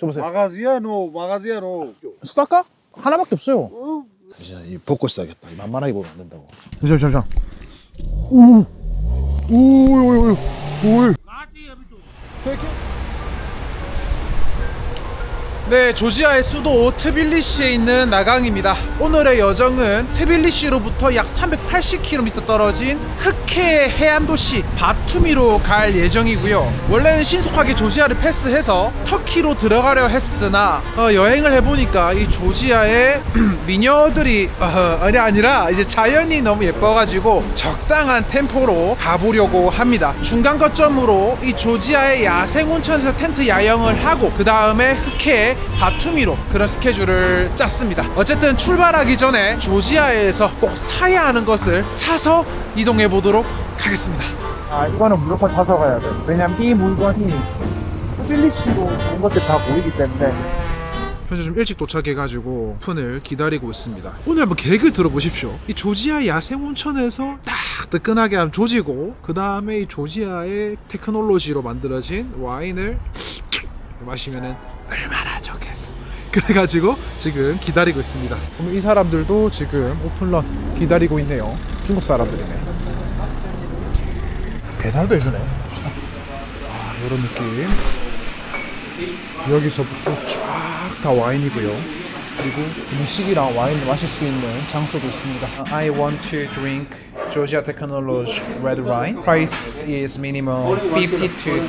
저 보세요. Magaziano, Magaziano. 수다까 하나밖에 없어요. Oh, 이제 이 벗고 있어야겠다. 만만하게 보면 안 된다고. 잠시만, 잠시만. 오, 오, 오, 오, 오. 네, 조지아의 수도 트빌리시에 있는 나강입니다. 오늘의 여정은 트빌리시로부터 약 380km 떨어진 흑해 해안 도시 바투미로 갈 예정이고요. 원래는 신속하게 조지아를 패스해서 터키로 들어가려 했으나 어, 여행을 해보니까 이 조지아의 미녀들이 어, 아니 아니라 이제 자연이 너무 예뻐가지고 적당한 템포로 가보려고 합니다. 중간 거점으로 이 조지아의 야생 온천에서 텐트 야영을 하고 그 다음에 흑해 바투미로 그런 스케줄을 짰습니다. 어쨌든 출발하기 전에 조지아에서 꼭 사야 하는 것을 사서 이동해 보도록 하겠습니다. 아 이거는 무조건 사서 가야 돼. 왜냐면 이 물건이 스빌리시로 온 것들 다 보이기 때문에 현재 좀 일찍 도착해가지고 오픈을 기다리고 있습니다. 오늘 한번 계획을 들어보십시오. 이 조지아 야생 온천에서 딱 뜨끈하게 하면 조지고 그 다음에 이 조지아의 테크놀로지로 만들어진 와인을 마시면은 얼마나 좋겠어. 그래가지고 지금 기다리고 있습니다. 그럼 이 사람들도 지금 오픈런 기다리고 있네요. 중국 사람들이네. 배달도 해주네. 아, 이런 느낌. 여기서부터 쫙 다 와인이고요. 그리고 음식이랑 와인을 마실 수 있는 장소도 있습니다. I want to drink Georgia Technology red wine. Price is minimum 50 to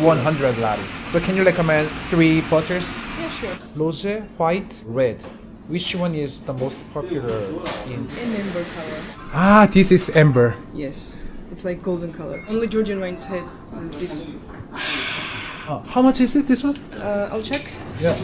100 lari. So can you recommend three bottles? Yeah, sure. Rose, white, red. Which one is the most popular in? Amber color. Ah, this is amber. Yes. It's like golden color. Only Georgian wines has this. Uh, how much is it? This one? Uh, I'll check. Yeah.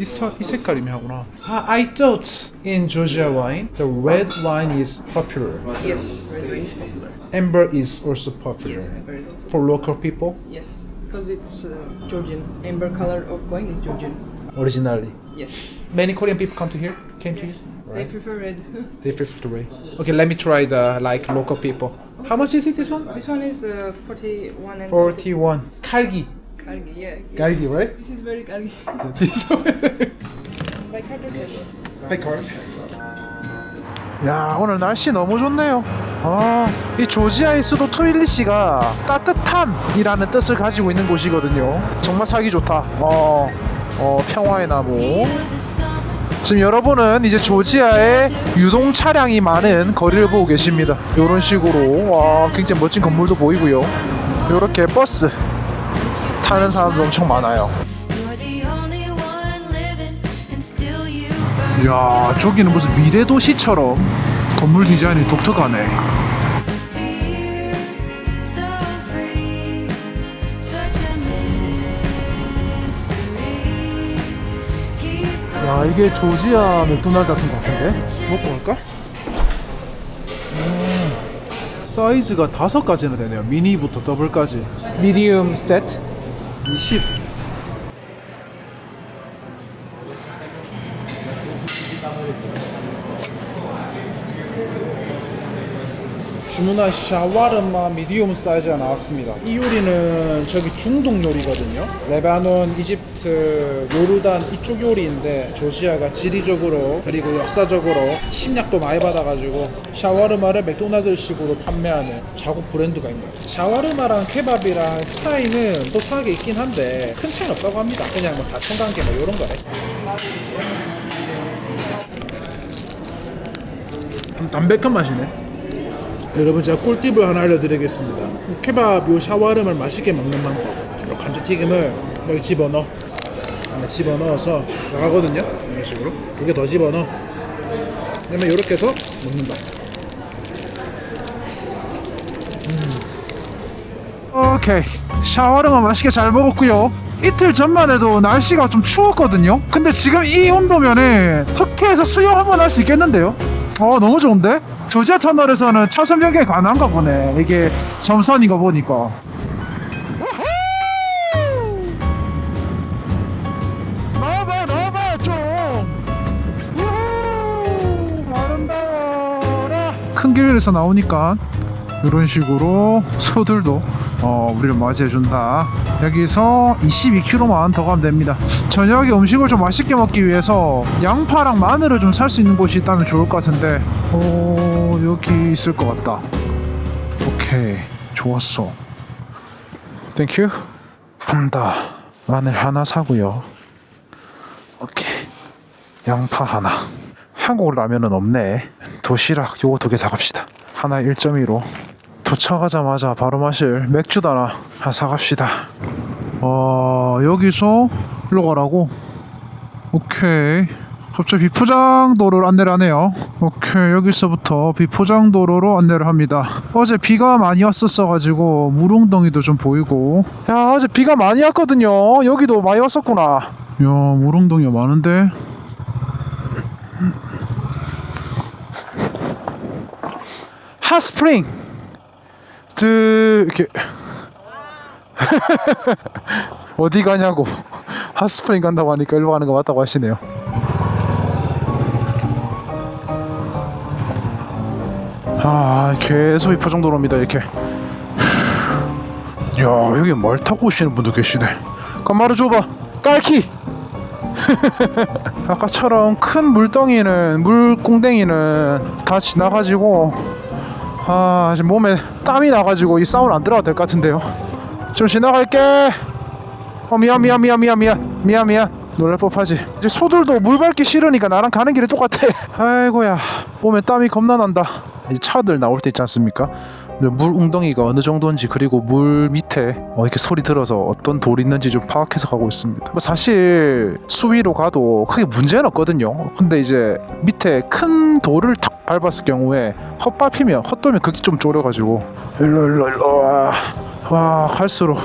이, 사, 이 색깔이면 하구나. Ah, I thought in Georgia wine the red wine is popular. Yes, red wine is popular. Amber is also popular Yes, amber is also. for local people. Yes, because it's uh, Georgian. Amber color of wine is Georgian. Originally, Yes. many Korean people come to here. Came to Yes. here. They Right. prefer red. They prefer the red. Okay, let me try the like local people. How much is it? This one? this one is uh, 41 and Forty-one. Kalgi. Kargi, yeah. Kalgi, right? This is very Kargi. By cash? Hi, card. 야 오늘 날씨 너무 좋네요 아, 이 조지아의 수도 트빌리시가 따뜻함이라는 뜻을 가지고 있는 곳이거든요 정말 살기 좋다 어, 어 평화의 나무 지금 여러분은 이제 조지아의 유동 차량이 많은 거리를 보고 계십니다 이런 식으로 와 굉장히 멋진 건물도 보이고요 이렇게 버스 타는 사람도 엄청 많아요. 이야 저기는 무슨 미래 도시처럼 건물 디자인이 독특하네 야 이게 조지아 맥도날드 같은 거 같은데? 먹고 갈까? 음, 사이즈가 다섯 가지나 되네요 미니부터 더블까지 미디움 세트 20 주문한 샤와르마 미디움 사이즈가 나왔습니다. 이 요리는 저기 중동 요리거든요. 레바논, 이집트, 요르단 이쪽 요리인데 조지아가 지리적으로 그리고 역사적으로 침략도 많이 받아가지고 샤와르마를 맥도날드식으로 판매하는 자국 브랜드가 있는 거예요. 샤와르마랑 케밥이랑 차이는 소소하게 있긴 한데 큰 차이는 없다고 합니다. 그냥 뭐 사천관계 뭐 이런 거래. 좀 담백한 맛이네. 여러분 제가 꿀팁을 하나 알려드리겠습니다 케밥 요 샤와름을 맛있게 먹는 방법 요 감자튀김을 여기 집어넣어 집어넣어서 나가거든요. 이런 식으로. 두 개 더 집어넣어. 그러면 이렇게 해서 먹는다. 음. 오케이. 샤워르만 맛있게 잘 먹었고요. 이틀 전만 해도 날씨가 좀 추웠거든요. 근데 지금 이 온도면은 흑해에서 수영 한번 할 수 있겠는데요? 어 너무 좋은데? 조지아 터널에서는 차선 변경이 가능한가 보네. 이게 점선인 거 보니까 큰 길에서 나오니까 이런 식으로 소들도 어, 우리를 맞이해준다. 여기서 22km만 더 가면 됩니다. 저녁에 음식을 좀 맛있게 먹기 위해서 양파랑 마늘을 좀 살 수 있는 곳이 있다면 좋을 것 같은데, 어, 여기 있을 것 같다. 오케이, 좋았어. 땡큐. 한다. 마늘 하나 사고요. 오케이. 양파 하나. 한국 라면은 없네. 도시락 요거 두 개 사갑시다. 하나 1.2로. 도착하자마자 바로 마실 맥주도 하나 사갑시다. 어 여기서 일로 가라고. 오케이. 갑자기 비포장도로를 안내를 하네요. 오케이 여기서부터 비포장도로로 안내를 합니다. 어제 비가 많이 왔었어 가지고 물웅덩이도 좀 보이고. 야 어제 비가 많이 왔거든요. 여기도 많이 왔었구나. 야 물웅덩이가 많은데. 핫스프링. 드 이렇게. 어디 가냐고. 핫스프링 간다고 하니까 일로 가는 거 맞다고 하시네요. 아 계속 이포정 도로입니다 이렇게. 야 여기 말 타고 오시는 분도 계시네. 깜마루 줘봐. 깔키! 아까처럼 큰 물덩이는 물궁뎅이는 다 지나가지고 아 지금 몸에 땀이 나가지고 이 사우나 안 들어가도 될 것 같은데요. 좀 지나갈게. 어 미안 미안 미안 미안 미안. 미안 미안. 놀랄 법하지. 이제 소들도 물 밟기 싫으니까 나랑 가는 길이 똑같아. 아이고야. 몸에 땀이 겁나 난다. 이제 차들 나올 때 있지 않습니까 물 웅덩이가 어느 정도인지 그리고 물 밑에 어, 이렇게 소리 들어서 어떤 돌이 있는지 좀 파악해서 가고 있습니다. 뭐 사실 수위로 가도 크게 문제는 없거든요. 근데 이제 밑에 큰 돌을 탁 밟았을 경우에 헛밟히면 헛돌면 그게 좀 졸여가지고 일로 일로 일로 와, 와 갈수록.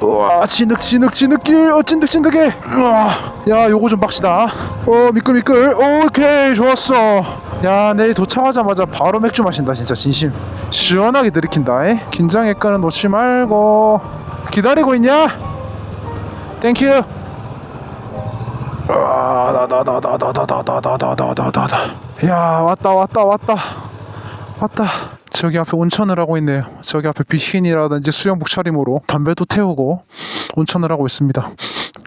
우와 진흙 진흙 진흙길. 어 찐득찐득해. 우와 야 요거 좀 박시다. 어 미끌 미끌. 오케이 좋았어 야 내일 도착하자마자 바로 맥주 마신다 진짜 진심 시원하게 들이킨다 에? 긴장의 끈은 놓지 말고 기다리고 있냐? 땡큐 야 왔다 왔다 왔다 왔다 저기 앞에 온천을 하고 있네요 저기 앞에 비키니라든지 수영복 차림으로 담배도 태우고 온천을 하고 있습니다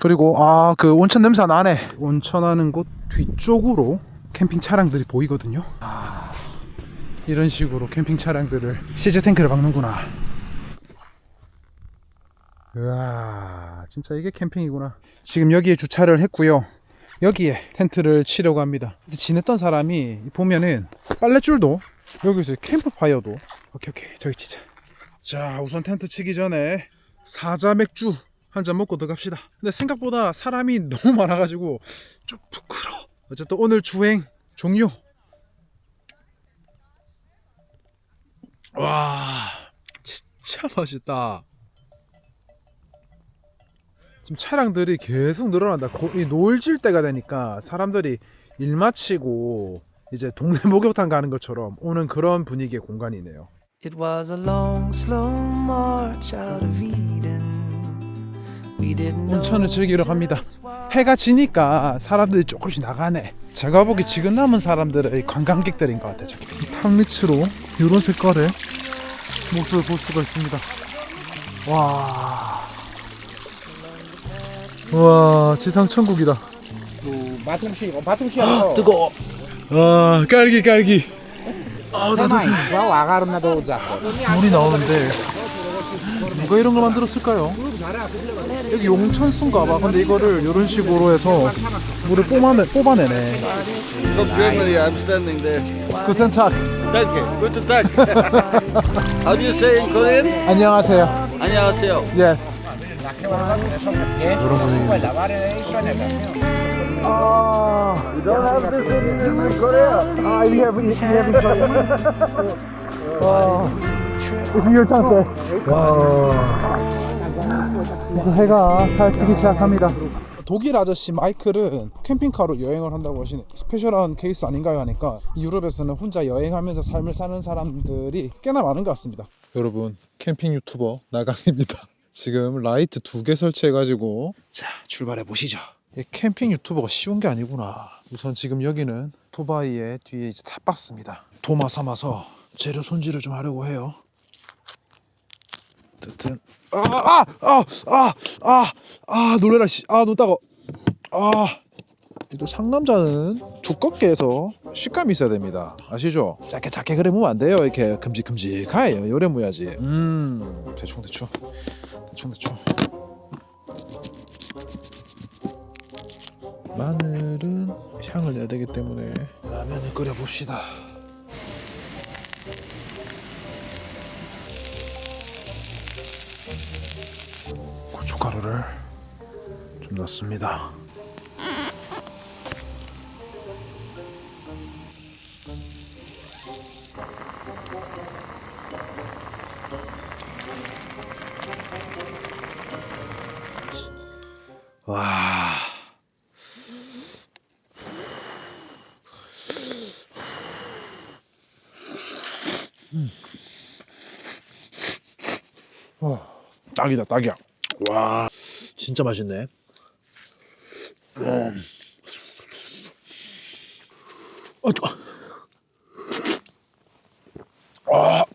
그리고 아 그 온천 냄새 나네 온천하는 곳 뒤쪽으로 캠핑 차량들이 보이거든요. 아, 이런 식으로 캠핑 차량들을 시즈 탱크를 박는구나. 우와 진짜 이게 캠핑이구나. 지금 여기에 주차를 했고요. 여기에 텐트를 치려고 합니다. 지냈던 사람이 보면은 빨랫줄도 여기서 캠프파이어도 오케이 오케이. 저기 치자. 자 우선 텐트 치기 전에 사자 맥주 한 잔 먹고 들어갑시다. 근데 생각보다 사람이 너무 많아가지고 좀 부끄러워 어쨌든 오늘 주행 종료 와 진짜 맛있다 지금 차량들이 계속 늘어난다. 고- 이 노을 질 때가 되니까 사람들이 일 마치고 이제 동네 목욕탕 가는 것처럼 오는 그런 분위기의 공간이네요. It was a long, slow march out of Eden. 온천을 즐기러 갑니다. 해가 지니까 사람들이 조금씩 나가네. 제가 보기 지금 남은 사람들은 관광객들인 것 같아요. 탕 밑으로 이런 색깔의 모습을 볼 수가 있습니다. 와, 와 지상 천국이다. 뜨거. 아 깔기 깔기. 아 따뜻해. 물이 나오는데 누가 이런 걸 만들었을까요? 여기 용천수인가 봐. 근데 이거를 이런 식으로 해서 물을 뽑아내, 뽑아내네. From Germany, I'm standing there. Guten Tag. Danke, guten Tag. How do you say in Korean? 안녕하세요. 안녕하세요. Yes. 여러분. 아, You don't have this in Korea. 아, we have, we have in Korea. 와, your chance. 와. 이제 해가 살치기 시작합니다. 독일 아저씨 마이클은 캠핑카로 여행을 한다고 하시네. 스페셜한 케이스 아닌가요? 하니까 유럽에서는 혼자 여행하면서 삶을 사는 사람들이 꽤나 많은 것 같습니다. 여러분, 캠핑 유튜버 나강입니다. 지금 라이트 두 개 설치해가지고 자 출발해 보시죠. 이 캠핑 유튜버가 쉬운 게 아니구나. 우선 지금 여기는 토바이의 뒤에 이제 탑박스입니다. 도마 삼아서 재료 손질을 좀 하려고 해요. 어쨌든. 아아 아 아 아아 놀래라 씨아눈 따가 아 또 상남자는 두껍게 해서 식감이 있어야 됩니다. 아시죠? 작게 작게 그래 무면 안 돼요. 이렇게 큼직큼직하게 요래 무야지. 음. 대충 대충. 대충 대충. 마늘은 향을 내야 되기 때문에 라면을 끓여 봅시다. 고춧가루를 좀 넣습니다. 와. 딱이다 딱이야 와 진짜 맛있네 음. 어, 저. 아.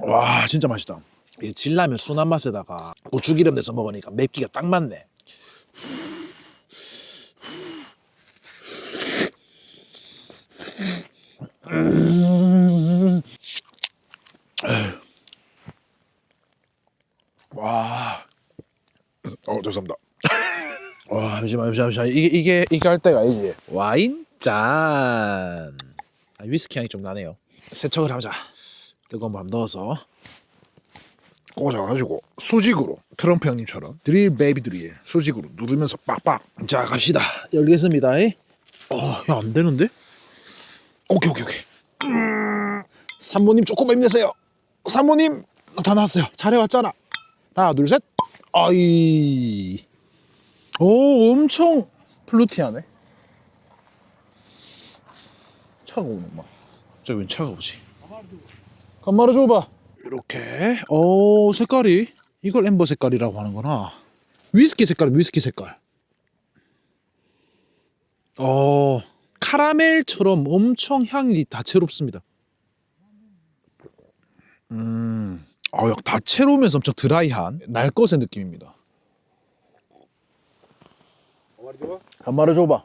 와 진짜 맛있다. 이 진라면 순한 맛에다가 고추기름 내서 먹으니까 맵기가 딱 맞네. 음. 와, 어 죄송합니다. 와 잠시만 잠시만 잠시만 이게 이게 이게 할 때가 아니지. 와인 짠. 아, 위스키 향이 좀 나네요. 세척을 하자. 뜨거운 물 넣어서 꽂아가지고 수직으로 트럼프 형님처럼 드릴 베이비 드릴 수직으로 누르면서 빡빡 자 갑시다. 열겠습니다. 어안 되는데? 오케이 오케이 오케이. 음, 산모님 조금만 힘내세요. 산모님 다 나왔어요. 잘해왔잖아. 하나 둘셋. 아이. 오 엄청 플루티하네. 차가우네 막 갑자기 웬 차가우지? 간마루 줘봐. 이렇게. 어 색깔이 이걸 엠버 색깔이라고 하는구나. 위스키 색깔 위스키 색깔. 어 카라멜처럼 엄청 향이 다채롭습니다. 음 어, 다채로우면서 엄청 드라이한 날것의 느낌입니다. 한 마리 줘봐.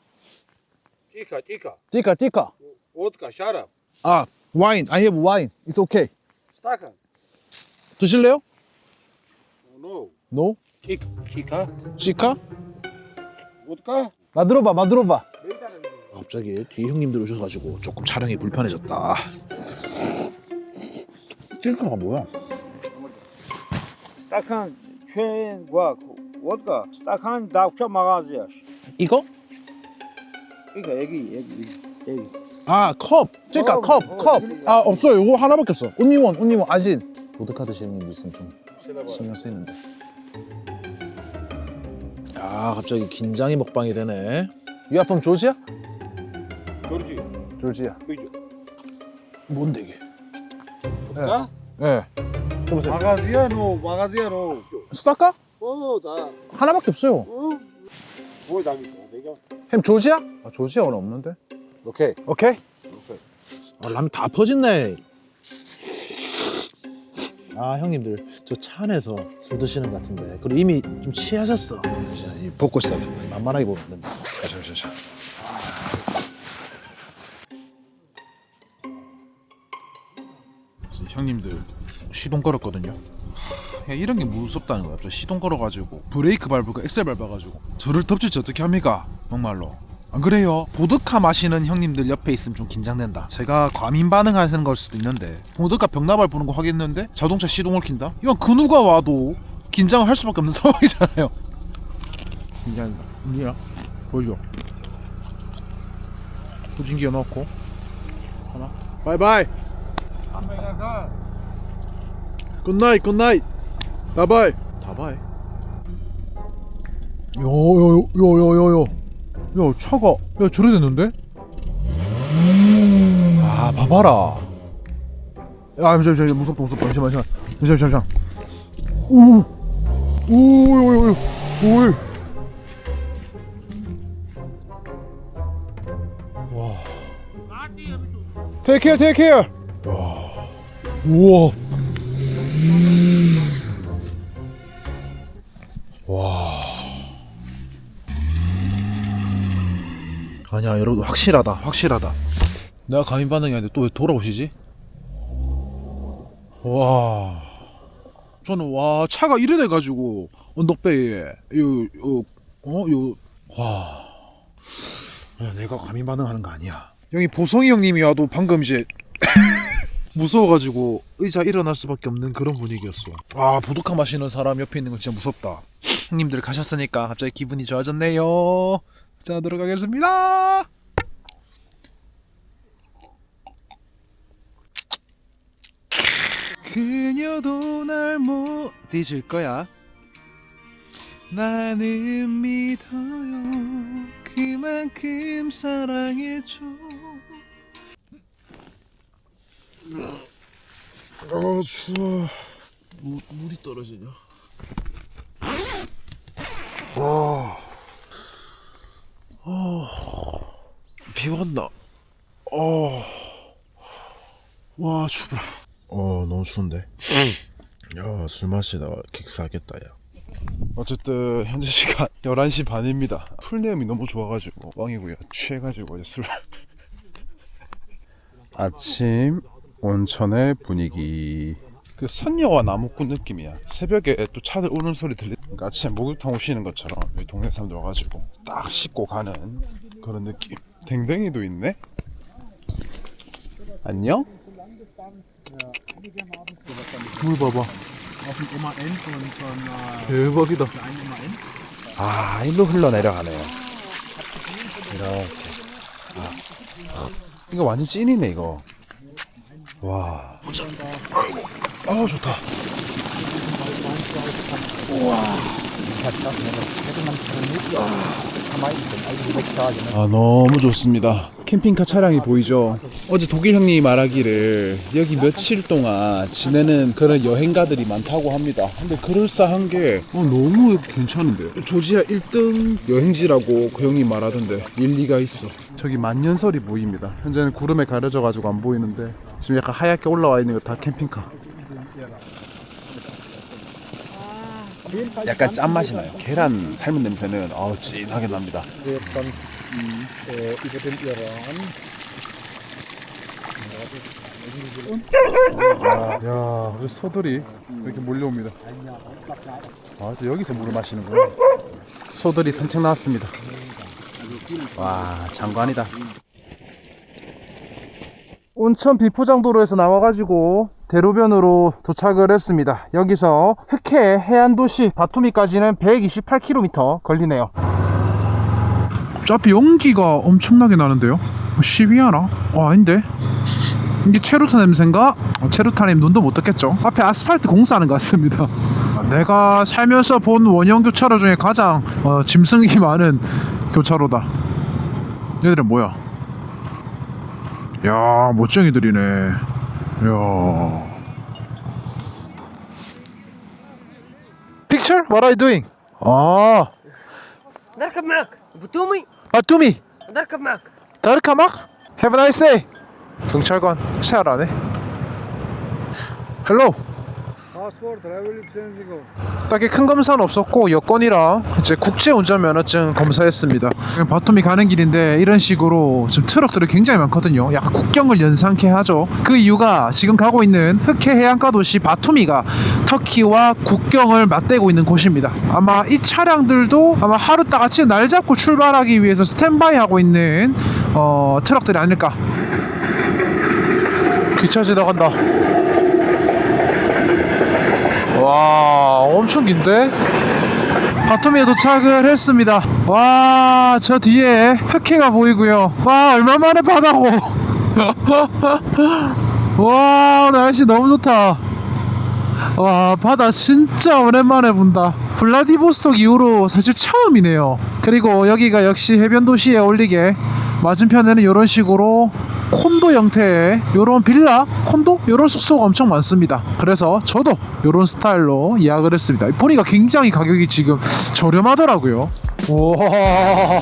티카 티카. 티카 티카. 오드카 샤랍. 아 와인. I have wine. It's okay. 스타칸 드실래요? No. No? 치, 치카? 치카? vodka? 마들어봐 마들어봐 아, 갑자기 뒤에 형님들 오셔가지고 조금 촬영이 불편해졌다. 찔까가 뭐야? 스타칸 최과 vodka. 스타칸 낙차 마가지야. 이거? 이거 애기 애기 애기. 아 컵. 찔까 컵 컵. 아 없어요. 이거 하나밖에 없어. 온니원 온니원 아진. 보드카드 재밌는 게 있으면 좀 신경 쓰이는데. 야 갑자기 긴장이 먹방이 되네. 이 아픔 조지야? 조지 조지야. 조지 뭔데 이게? 볼까? 예. 예. 보세요. 마가지야노, 마가지야노. 수다까? 어, 나. 하나밖에 없어요. 어? 뭐 남이 있어? 내가. 햄 조지야? 아 조지야 오늘 없는데. 오케이. 오케이. 오케이. 아 라면 다 퍼진네. 아 형님들 저 차 안에서 술 드시는 것 같은데 그리고 이미 좀 취하셨어. 자, 이 있어야겠다. 만만하게 보면 안 된다. 자, 자, 자, 자. 형님들 시동 걸었거든요. 야, 이런 게 무섭다는 거야. 저 시동 걸어가지고 브레이크 밟고 엑셀 밟아가지고 저를 덮칠지 어떻게 합니까? 정말로. 안 그래요? 보드카 마시는 형님들 옆에 있으면 좀 긴장된다. 제가 과민 반응하는 걸 수도 있는데 보드카 병나발 부는 거 하겠는데 자동차 시동을 킨다? 이건 그 누가 와도 긴장을 할 수밖에 없는 상황이잖아요. 긴장된다. 민아 보여줘. 후진기 넣고 하나. 바이바이. 굿나잇 굿나잇. 바이바이. 바이바이. 요요요요요요. 야 차가 야 저래 됐는데? 아 봐봐라 아 잠시만 잠시만 무섭다 무섭다 잠시만 잠시만 잠시만 잠시만 오오오오오 오. 와. Take care, take. 우와. 와. 아니야 여러분 확실하다 확실하다. 내가 감인 반응이 아닌데 또 왜 돌아오시지? 와. 저는 와 차가 이래 돼 가지고 언덕배에 요요어요 와. 야, 내가 감인 반응하는 거 아니야. 여기 보성이 형님이 와도 방금 이제 무서워가지고 의자 일어날 수밖에 없는 그런 분위기였어. 아 보드카 마시는 사람 옆에 있는 건 진짜 무섭다. 형님들 가셨으니까 갑자기 기분이 좋아졌네요. 자 들어가겠습니다. 그녀도 날 못 잊을 거야. 나는 믿어요. 그만큼 사랑해줘. 아 추워. 물, 물이 떨어지냐? 와. 비 왔나? 어. 와 춥다. 어 너무 추운데. 야 술 마시다가 객사하겠다 야. 어쨌든 현재 시간 11시 반입니다. 풀네임이 너무 좋아가지고 왕이고요. 취해가지고 이제 술. 아침 온천의 분위기. 그 선녀와 나무꾼 느낌이야. 새벽에 또 차들 오는 소리 들리. 그러니까 아침에 목욕탕 오시는 것처럼 동네 사람들 와가지고 딱 씻고 가는 그런 느낌. 댕댕이도 있네. 안녕. 물 봐봐. 대박이다. 아, 일로 흘러내려가네요. 이렇게. 아. 이거 완전 찐이네, 이거. 와. 아이고. 아, 좋다. 아 너무 좋습니다. 캠핑카 차량이 보이죠? 어제 독일 형님이 말하기를 여기 며칠 동안 지내는 그런 여행가들이 많다고 합니다. 근데 그럴싸한 게 어, 너무 괜찮은데요? 조지아 1등 여행지라고 그 형님 말하던데 일리가 있어. 저기 만년설이 보입니다. 현재는 구름에 가려져 가지고 안 보이는데 지금 약간 하얗게 올라와 있는 거 다 캠핑카. 약간 짠맛이 나요. 계란 삶은 냄새는 아우 진하게 납니다. 야, 우리 소들이 이렇게 몰려옵니다. 아, 또 여기서 물을 마시는구나. 소들이 산책 나왔습니다. 와, 장관이다. 온천 비포장도로에서 나와가지고 대로변으로 도착을 했습니다. 여기서 흑해 해안도시 바투미까지는 128km 걸리네요. 어차피 연기가 엄청나게 나는데요? 12하나? 어, 아닌데? 이게 체루타 냄새인가? 어, 체루타님 눈도 못 떴겠죠? 앞에 아스팔트 공사하는 것 같습니다. 내가 살면서 본 원형 교차로 중에 가장 어, 짐승이 많은 교차로다. 얘들은 뭐야? 야 멋쟁이들이네. 야. Picture? What are you doing? 아, نركب معك بتومي 아뚜미. نركب معك 다르카막? Have a nice day. 경찰관 세알하네. 헬 딱히 큰 검사는 없었고 여권이랑 이제 국제 운전면허증 검사했습니다. 바텀이 가는 길인데 이런 식으로 지금 트럭들이 굉장히 많거든요. 약간 국경을 연상케 하죠. 그 이유가 지금 가고 있는 흑해 해안가 도시 바투미가 터키와 국경을 맞대고 있는 곳입니다. 아마 이 차량들도 아마 하루 딱 아침에 날 잡고 출발하기 위해서 스탠바이 하고 있는 어, 트럭들이 아닐까. 기차 지나간다. 와 엄청 긴데? 바텀에 도착을 했습니다. 와 저 뒤에 흑해가 보이고요. 와 얼마만에 바다고? 와 날씨 너무 좋다. 와 바다 진짜 오랜만에 본다. 블라디보스톡 이후로 사실 처음이네요. 그리고 여기가 역시 해변 도시에 어울리게 맞은편에는 이런 식으로 콘도 형태의 요런 빌라, 콘도 요런 숙소가 엄청 많습니다. 그래서 저도 요런 스타일로 예약을 했습니다. 보니까 굉장히 가격이 지금 저렴하더라고요. 우와.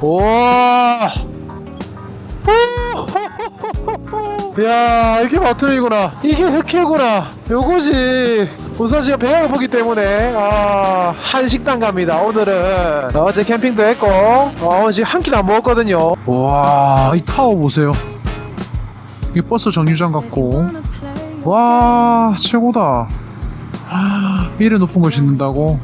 우와. 야 이게 바텀이구나 이게 흑해구나 요거지 우선 지금 배가 고프기 때문에 아 한식당 갑니다. 오늘은. 어제 캠핑도 했고 어 지금 한 끼도 안 먹었거든요. 와 이 타워 보세요. 이게 버스 정류장 같고. 와 최고다. 이래 높은 걸 짓는다고?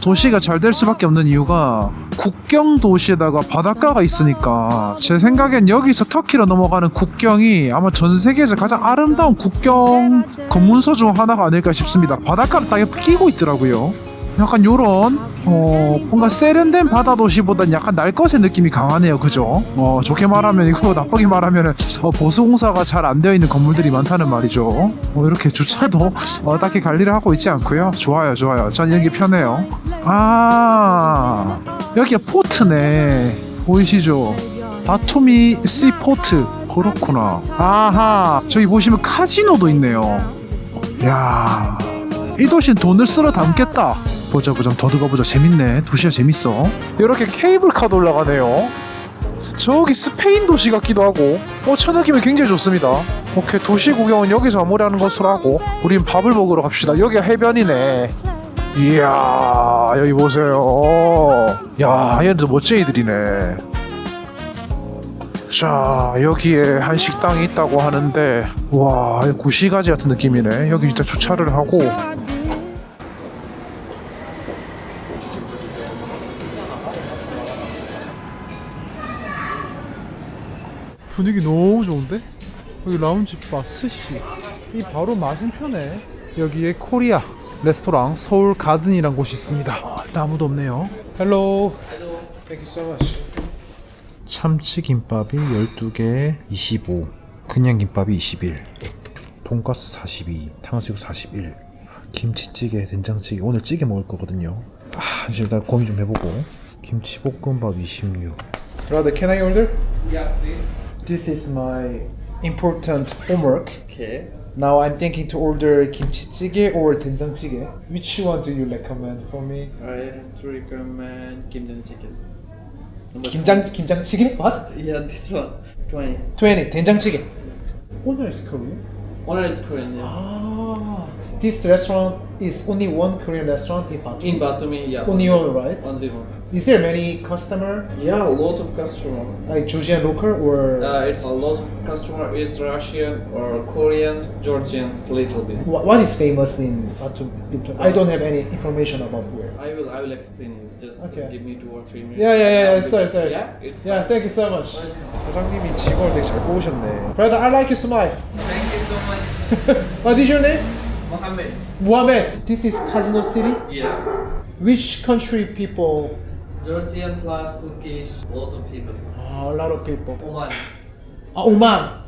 도시가 잘 될 수밖에 없는 이유가 국경 도시에다가 바닷가가 있으니까 제 생각엔 여기서 터키로 넘어가는 국경이 아마 전 세계에서 가장 아름다운 국경 검문소 중 하나가 아닐까 싶습니다. 바닷가를 딱 끼고 있더라고요. 약간 요런 어 뭔가 세련된 바다 도시보단 약간 날 것의 느낌이 강하네요. 그죠? 어 좋게 말하면 이거 나쁘게 말하면은 어, 보수공사가 잘 안 되어 있는 건물들이 많다는 말이죠. 어, 이렇게 주차도 어, 딱히 관리를 하고 있지 않고요. 좋아요 좋아요. 전게 편해요. 아 여기가 포트네. 보이시죠? 바토미 씨 포트. 그렇구나. 아하 저기 보시면 카지노도 있네요. 야 이 도시는 돈을 쓸어 담겠다. 보자 보자. 더 들어가보자. 재밌네. 도시가 재밌어. 이렇게 케이블카도 올라가네요. 저기 스페인 도시 같기도 하고. 어 천하기면 굉장히 좋습니다. 오케이 도시 구경은 여기서 마무리하는 것으로 하고 우린 밥을 먹으러 갑시다. 여기가 해변이네 이야 여기 보세요. 야 얘네들 멋쟁이들이네. 자 여기에 한 식당이 있다고 하는데 와 구시가지 같은 느낌이네. 여기 일단 주차를 하고. 분위기 너무 좋은데? 여기 라운지 바 스시 이 바로 맞은편에 여기에 코리아 레스토랑 서울 가든이란 곳이 있습니다. 아, 아무도 없네요. 헬로. Thank you so much. 참치 김밥이 12개 25 그냥 김밥이 21 돈가스 42 탕수육 41 김치찌개 된장찌개. 오늘 찌개 먹을 거거든요. 아 이제 일단 고민 좀 해보고. 김치볶음밥 26 Brother can I order? Yeah, please. This is my important homework. Okay. Now I'm thinking to order 김치찌개 or 된장찌개 Which one do you recommend for me? I have to recommend Kimchi chicken. Number 김장, 김장찌개? What? Yeah, this one. 20. 20 된장찌개 Owner is Korean? Owner is Korean, yeah. Ah, this restaurant is only one Korean restaurant in Batumi. In Batumi, yeah. Only one, right? Only one. Is there many customer Yeah, a lot of customer. like Georgian local or Uh, it's a lot of customer is Russian or Korean, Georgians, little bit. Wha- what is famous in Batumi? I don't have any information about here. I will, I will explain you. Just uh, Okay. give me two or three minutes. Yeah, yeah, yeah, yeah. I'll Sorry, be- sorry. Yeah, it's Yeah, fine. thank you so much. 사장님이 직원을 되게 잘 꼬우셨네. Brother, I like your smile. Thank you so much, you. What is your name? Mohammed. Muhammad. This is Casino City. Yeah. Which country people? Georgian plus Turkish, A lot of people. Oh, a lot of people. Oman. Uh, Oman.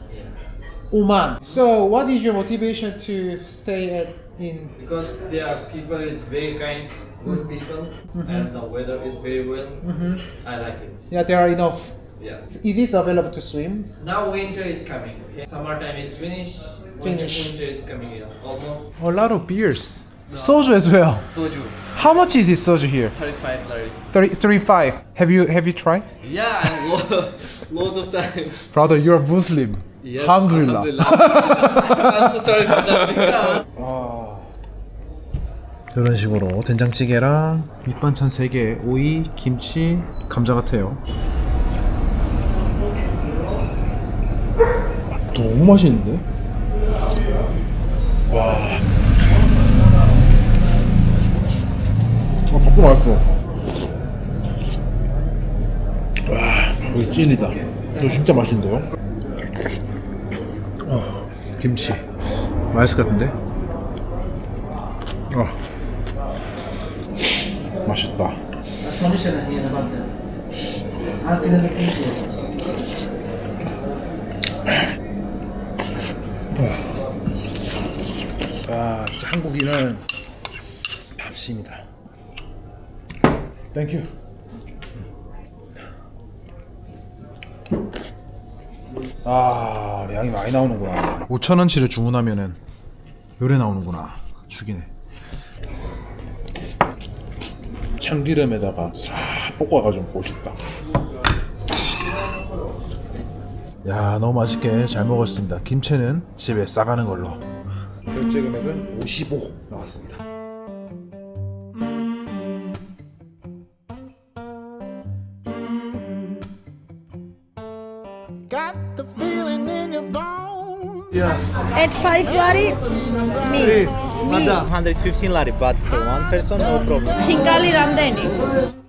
Oman. So, what is your motivation to stay at in? Because their people is very kind, good mm-hmm. people, mm-hmm. and the weather is very well. Mm-hmm. I like it. Yeah, there are enough. Yeah. It is available to swim. Now winter is coming. Okay. Summertime is finished. Finish. winter is coming. Yeah. Almost. A lot of beers. Soju as well. Soju. How much is this soju here? 35 lari. 30, 35. Have you have you tried? Yeah, and lot, lot of time. Brother, you're Muslim. Yes. Alhamdulillah. I'm so sorry for that. Because 이런 식으로 된장찌개랑 밑반찬 3개, 오이, 김치, 감자 같아요. 너무 맛있는데? 와. 아, 밥도 맛있어. 와, 여기 찐이다. 이거 진짜 맛있는데요? 어, 김치. 맛있을 것 같은데? 아. 맛있다. 아, 진짜 한국인은 밥심이다. 땡큐. 아 양이 많이 나오는구나. 5천원치를 주문하면은 요래 나오는구나. 죽이네. 참기름에다가 싹 볶아가지고 먹고 싶다. 야 너무 맛있게 잘 먹었습니다. 김치는 집에 싸가는 걸로 결제 금액은 55 나왔습니다 Got the feeling in your bones. At 5 lari, me. Me. 115 lari, but for one person, no problem. Hinkali Ramdeni.